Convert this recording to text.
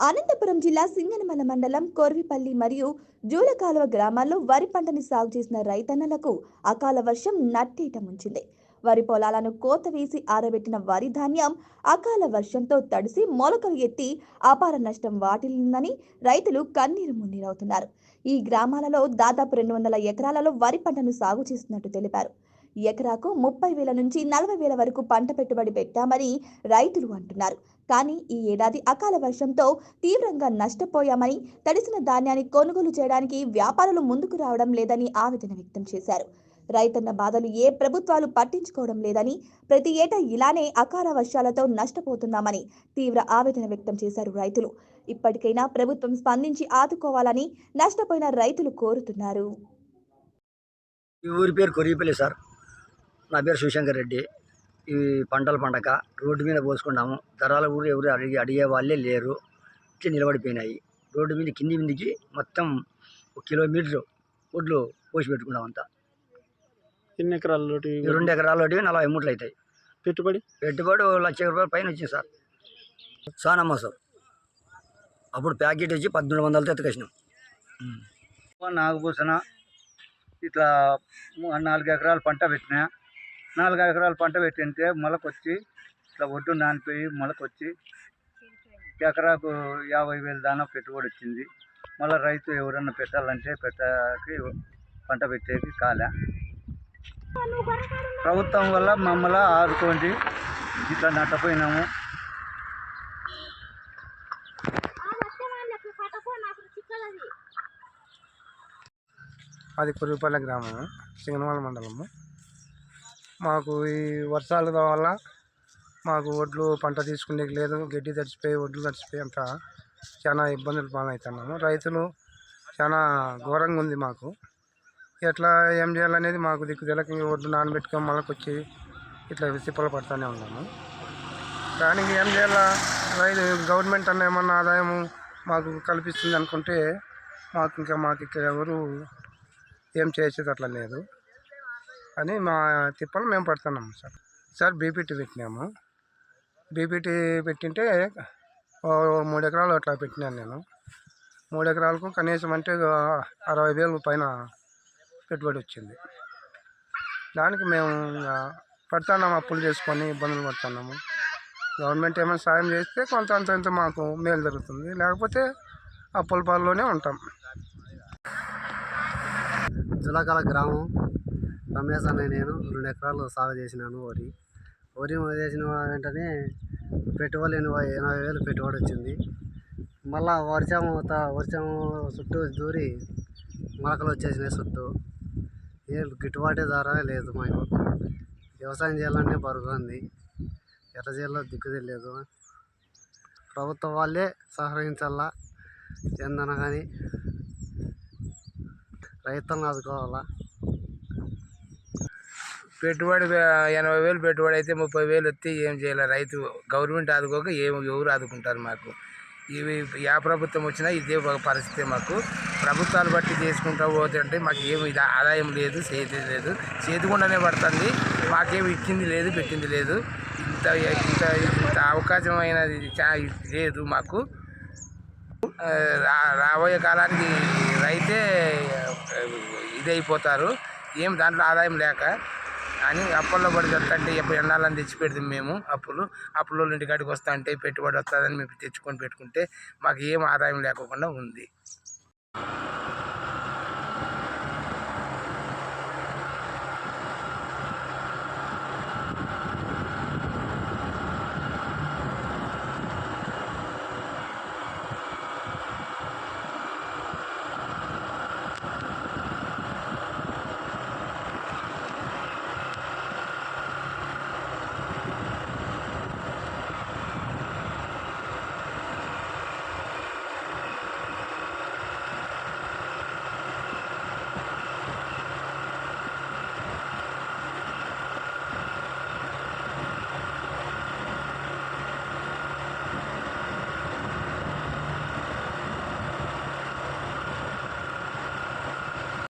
అనంతపురం జిల్లా సింగనమల మండలం కొర్విపల్లి మరియు జూలకాలువ గ్రామాల్లో వరి పంటని సాగు చేసిన రైతన్నలకు అకాల వర్షం నట్టేట ముంచింది వరి పొలాలను కోత వేసి ఆరబెట్టిన వరి ధాన్యం అకాల వర్షంతో తడిసి మొలకలు ఎత్తి అపార నష్టం వాటిల్లిందని రైతులు కన్నీరు మున్నీరవుతున్నారు. ఈ గ్రామాలలో దాదాపు రెండు వందల ఎకరాలలో వరి పంటను సాగు చేస్తున్నట్టు తెలిపారు. ఎకరాకు ముప్పై వేల నుంచి నలభై వేల వరకు పంట పెట్టుబడి పెట్టామని రైతులు అంటున్నారు. కానీ ఈ ఏడాది అకాల వర్షంతో తీవ్రంగా నష్టపోయామని తడిసిన ధాన్యాన్ని కొనుగోలు చేయడానికి వ్యాపారులు ముందుకు రావడం లేదని ఆవేదన వ్యక్తం చేశారు. రైతన్న బాధలు ఏ ప్రభుత్వాలు పట్టించుకోవడం లేదని ప్రతి ఏటా ఇలానే అకాల వర్షాలతో నష్టపోతున్నామని తీవ్ర ఆవేదన వ్యక్తం చేశారు రైతులు. ఇప్పటికైనా ప్రభుత్వం స్పందించి ఆదుకోవాలని నష్టపోయిన రైతులు కోరుతున్నారు. ఈ ఊరి పేరు కొరియపల్లి సార్. నా పేరు శివశంకర్ రెడ్డి. ఈ పంటల పండగ రోడ్డు మీద పోసుకున్నాము. ధరల ఊరు ఎవరు అడిగి అడిగే వాళ్ళే లేరు. ఇట్లా నిలబడిపోయినాయి. రోడ్డు మీద కింది మీదకి మొత్తం ఒక కిలోమీటర్ ఒడ్లు పోసి పెట్టుకున్నాం అంతా. ఎన్ని ఎకరాలు రెండు ఎకరాలు ఒకటి నలభై మూటలు అవుతాయి పెట్టుబడి? పెట్టుబడి లక్ష రూపాయల పైన వచ్చింది సార్. సానమ్మ సార్. అప్పుడు ప్యాకెట్ వచ్చి పద్దెనిమిది వందలతో ఎత్తుకొచ్చినాం నాగభూషణ ఇట్లా నాలుగు ఎకరాలు పంట పెట్టినా నాలుగు ఎకరాలు పంట పెట్టింటే మొలకొచ్చి ఇట్లా ఒడ్డు నానిపోయి మొలకొచ్చి ఎకరాకు యాభై వేలు దానా పెట్టుబడి వచ్చింది. మళ్ళీ రైతు ఎవరన్నా పెట్టాలంటే పెట్టకి పంట పెట్టేకి కాలే. ప్రభుత్వం వల్ల మమ్మల్ని ఆదుకోండి. ఇట్లా నట్టపోయినాము. అది కురిపల్లె గ్రామము సింగనమల మండలము. మాకు ఈ వర్షాల వల్ల మాకు ఒడ్లు పంట తీసుకునేకి లేదు. గడ్డి తడిచిపోయి ఒడ్లు తడిచిపోయి అంతా చాలా ఇబ్బందులు పాలవుతున్నాము. రైతులు చాలా ఘోరంగా ఉంది మాకు. ఎట్లా ఏం చేయాలనేది మాకు దిక్కు తెలకి ఇంక ఒడ్లు నానబెట్టుకొని మళ్ళకొచ్చి ఇట్లా విసిపలు పడుతూనే ఉన్నాము. దానికి ఏం చేయాలా రైతు గవర్నమెంట్ అన్న ఏమన్నా ఆదాయము మాకు కల్పిస్తుంది అనుకుంటే మాకు ఇంకా మాకు ఇక్కడ ఎవరు ఏం చేసేది అట్లా లేదు. అని మా తిప్పలు మేము పడుతున్నాము సార్. సార్ బీపీటీ పెట్టినాము. బీపీటీ పెట్టింటే మూడు ఎకరాలు అట్లా పెట్టినాను నేను. మూడు ఎకరాలకు కనీసం అంటే అరవై వేలు పైన పెట్టుబడి వచ్చింది. దానికి మేము పడుతున్నాము అప్పులు చేసుకొని ఇబ్బందులు పడుతున్నాము. గవర్నమెంట్ ఏమైనా సాయం చేస్తే కొంత అంత ఇంత మాకు మేలు జరుగుతుంది. లేకపోతే అప్పుల పాల్లోనే ఉంటాం. జులకాల గ్రామం. రమేష్ అనే నేను రెండు ఎకరాలు సాగు చేసినాను వరి. వరి వేసిన వెంటనే పెట్టుబడి ఎనభై ఎనభై వేలు పెట్టుబడి వచ్చింది. మళ్ళా వర్షం వర్షం చుట్టూ దూరి మొలకలు వచ్చేసినాయి చుట్టూ. ఏ గిట్టుబాటు ధర లేదు మాకు. వ్యవసాయం చేయాలంటే బరువు ఉంది. ఎట్లా చేయాలో దిక్కు తెలియదు. ప్రభుత్వం వాళ్ళే సహకరించాలా? ఏందన్నా కానీ రైతులను ఆదుకోవాలా? పెట్టుబడి ఎనభై వేలు పెట్టుబడి అయితే ముప్పై వేలు వస్తే ఏం చేయాలి? రైతు గవర్నమెంట్ ఆదుకోక ఏం ఎవరు ఆదుకుంటారు మాకు? ఇవి యా ప్రభుత్వం వచ్చినా ఇదే పరిస్థితి మాకు. ప్రభుత్వాలు బట్టి చేసుకుంటూ పోతుంటే మాకు ఏమి ఆదాయం లేదు చేతి లేదు. చేతికుండానే పడుతుంది. మాకేమి ఇచ్చింది లేదు పెట్టింది లేదు. ఇంత ఇంత ఇంత అవకాశం అయినది చా లేదు మాకు. రా రాబోయే కాలానికి రైతే ఇదైపోతారు. ఏం దాంట్లో ఆదాయం లేక అని అప్పుల్లో పడి చెప్తాంటే ఎప్పుడు ఎన్నాళ్ళని తెచ్చి పెడతాం మేము అప్పులు. అప్పులో ఇంటికాడికి వస్తా అంటే పెట్టుబడి వస్తుందని మేము తెచ్చుకొని పెట్టుకుంటే మాకు ఏం ఆదాయం లేకుండా ఉంది.